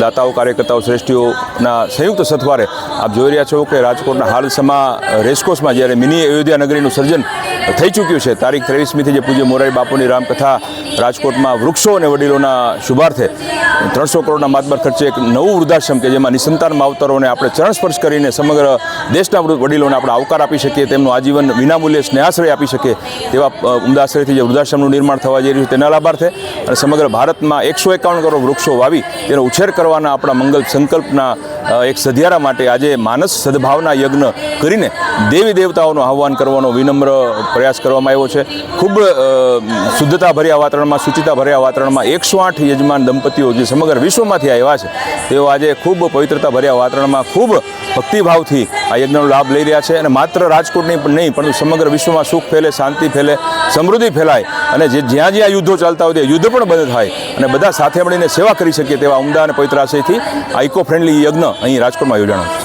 દાતાઓ, કાર્યકર્તાઓ, શ્રેષ્ઠીઓના સંયુક્ત સથવારે આપ જોઈ રહ્યા છો કે રાજકોટના હાલસમાં રેસકોર્સમાં જ્યારે મિની અયોધ્યા નગરીનું સર્જન થઈ ચૂક્યું છે. તારીખ ત્રેવીસમીથી જે પૂજ્ય મોરારી બાપુની રામકથા રાજકોટમાં વૃક્ષો અને વડીલોના શુભાર્થે ત્રણસો કરોડના માતબર ખર્ચે એક નવું વૃદ્ધાશ્રમ કે જેમાં નિસંતાન માવતરોને આપણે ચરણ સ્પર્શ કરીને સમગ્ર દેશના વડીલોને આપણે આવકાર આપી શકીએ, તેમનું આજીવન વિનામૂલ્યે સ્નેહાશ્રય આપી શકીએ તેવા ઉમદાશ્રયથી જે વૃદ્ધાશ્રમનું નિર્માણ થવા જઈ રહ્યું છે તેના લાભાર્થે અને સમગ્ર ભારતમાં એકસો એકાવન કરોડ વૃક્ષો વાવી તેનો ઉછેર કરવાના આપણા મંગલ સંકલ્પના એક સધિયારા માટે આજે માનસ સદભાવના યજ્ઞ કરીને દેવી દેવતાઓનું આહ્વાન કરવાનો વિનમ્ર પ્રયાસ કરવામાં આવ્યો છે. ખૂબ શુદ્ધતા ભર્યા વાતાવરણમાં સુચિતા ભર્યા વાતાવરણમાં એકસો આઠ યજમાન દંપતીઓ જે સમગ્ર વિશ્વમાંથી આવ્યા છે, તેઓ આજે ખૂબ પવિત્રતા ભર્યા વાતાવરણમાં ખૂબ ભક્તિભાવથી આ યજ્ઞનો લાભ લઈ રહ્યા છે અને માત્ર રાજકોટની પણ નહીં પરંતુ સમગ્ર વિશ્વમાં સુખ ફેલે, શાંતિ ફેલે, સમૃદ્ધિ ફેલાય અને જે જ્યાં જ્યાં યુદ્ધો ચાલતા હોય તે યુદ્ધ પણ બંધ થાય અને બધા સાથે મળીને સેવા કરી શકીએ તેવા ઉમદા અને પવિત્ર આશયથી આ ઇકો ફ્રેન્ડલી યજ્ઞ અહીં રાજકોટમાં યોજાણો છે